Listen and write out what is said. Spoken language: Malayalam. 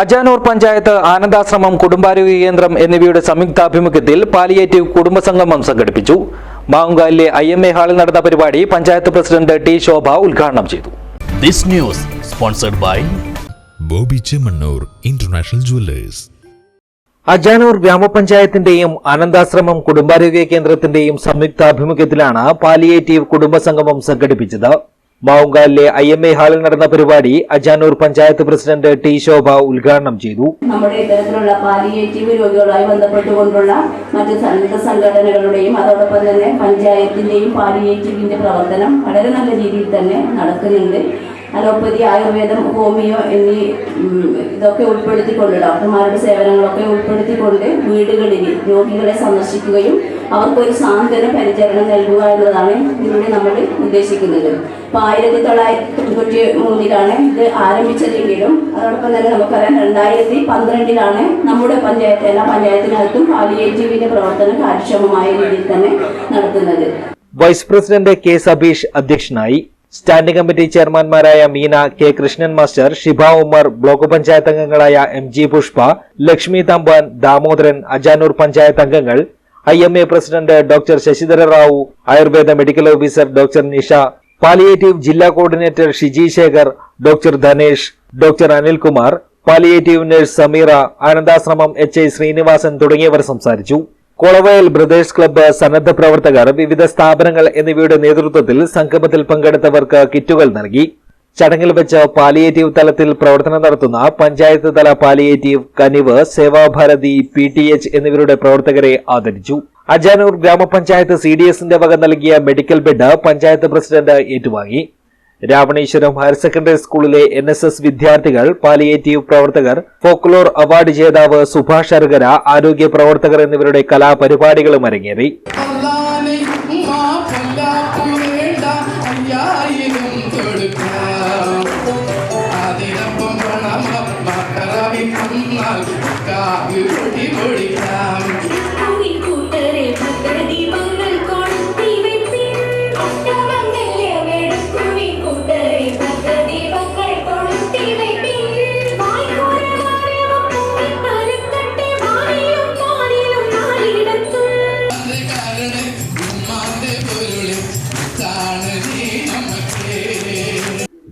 അജാനൂർ പഞ്ചായത്ത് ആനന്ദാശ്രമം കുടുംബാരോഗ്യ കേന്ദ്രം എന്നിവയുടെ സംയുക്താഭിമുഖ്യത്തിൽ പാലിയേറ്റീവ് കുടുംബസംഗമം സംഘടിപ്പിച്ചു. മാവുങ്കാലിലെ ഐ എം എ ഹാളിൽ നടന്ന പരിപാടി പഞ്ചായത്ത് പ്രസിഡന്റ് ടി ശോഭ ഉദ്ഘാടനം ചെയ്തു. This news sponsored by Bobby Chemmanur international jewellers. Ajanur ഗ്രാമപഞ്ചായത്തിന്റെയും Ananthashramam കുടുംബാരോഗ്യ കേന്ദ്രത്തിന്റെയും സംയുക്താഭിമുഖ്യത്തിലാണ് പാലിയേറ്റീവ് കുടുംബസംഗമം സംഘടിപ്പിച്ചത്. മാവുങ്കാലിലെ ഐ എം എ ഹാളിൽ നടന്ന പരിപാടി അജാനൂർ പഞ്ചായത്ത് പ്രസിഡന്റ് ടി ശോഭ ഉദ്ഘാടനം ചെയ്തു. നമ്മുടെ ഇത്തരത്തിലുള്ള പാലിയേറ്റീവ് രോഗികളുമായി ബന്ധപ്പെട്ടുകൊണ്ടുള്ള മറ്റ് സന്നദ്ധ സംഘടനകളുടെയും അതോടൊപ്പം തന്നെ പഞ്ചായത്തിന്റെയും പാലിയേറ്റീവിന്റെ പ്രവർത്തനം വളരെ നല്ല രീതിയിൽ തന്നെ നടക്കുന്നുണ്ട്. അലോപ്പതി ആയുർവേദം ഹോമിയോ എന്നീ ഇതൊക്കെ ഉൾപ്പെടുത്തിക്കൊണ്ട് ഡോക്ടർമാരുടെ സേവനങ്ങളൊക്കെ ഉൾപ്പെടുത്തിക്കൊണ്ട് വീടുകളിൽ രോഗികളെ സന്ദർശിക്കുകയും അവർക്കൊരു സാന്ത്വന പരിചരണം നൽകുക എന്നതാണ് ഇതിലൂടെ നമ്മൾ ഉദ്ദേശിക്കുന്നത്. അപ്പോൾ ആയിരത്തി തൊള്ളായിരത്തി തൊണ്ണൂറ്റി മൂന്നിലാണ് ഇത് ആരംഭിച്ചതെങ്കിലും അതോടൊപ്പം തന്നെ നമുക്കറിയാം രണ്ടായിരത്തി പന്ത്രണ്ടിലാണ് നമ്മുടെ പഞ്ചായത്ത് എല്ലാ പഞ്ചായത്തിനകത്തും പാലിയേറ്റീവിന്റെ പ്രവർത്തനം കാര്യക്ഷമമായ രീതിയിൽ തന്നെ നടത്തുന്നത്. വൈസ് പ്രസിഡന്റ് കെ സബീഷ് അധ്യക്ഷനായി standing committee ചെയർമാൻമാരായ Meena K Krishnan master Shiba Ummer block panchayat അംഗങ്ങളായ എം ജി പുഷ്പ ലക്ഷ്മി തമ്പാൻ ദാമോദരൻ അജാനൂർ പഞ്ചായത്ത് അംഗങ്ങൾ I M A president doctor Shashidhara Rao Ayurveda medical officer doctor Nisha palliative ജില്ലാ coordinator Shiji Shekhar doctor Dhanesh doctor Anilkumar palliative nurse Sameera Anandashramam H I Srinivasan തുടങ്ങിയവർ സംസാരിച്ചു. കൊളവയൽ ബ്രദേഴ്സ് ക്ലബ്ബ് സന്നദ്ധ പ്രവർത്തകർ വിവിധ സ്ഥാപനങ്ങൾ എന്നിവയുടെ നേതൃത്വത്തിൽ സംഗമത്തിൽ പങ്കെടുത്തവർക്ക് കിറ്റുകൾ നൽകി. ചടങ്ങിൽ വെച്ച് പാലിയേറ്റീവ് തലത്തിൽ പ്രവർത്തനം നടത്തുന്ന പഞ്ചായത്ത് തല പാലിയേറ്റീവ് കനിവ് സേവാഭാരതി പി ടി എച്ച് എന്നിവരുടെ പ്രവർത്തകരെ ആദരിച്ചു. അജാനൂർ ഗ്രാമപഞ്ചായത്ത് സി ഡി എസിന്റെ വക നൽകിയ മെഡിക്കൽ ബെഡ് പഞ്ചായത്ത് പ്രസിഡന്റ് ഏറ്റുവാങ്ങി. രാവണേശ്വരം ഹയർ സെക്കൻഡറി സ്കൂളിലെ എൻ എസ് എസ് വിദ്യാർത്ഥികൾ പാലിയേറ്റീവ് പ്രവർത്തകർ ഫോക്ലോർ അവാർഡ് ജേതാവ് സുഭാഷ് അർഗര ആരോഗ്യ പ്രവർത്തകർ എന്നിവരുടെ കലാപരിപാടികളും അരങ്ങേറി. അതിനൊപ്പം പണം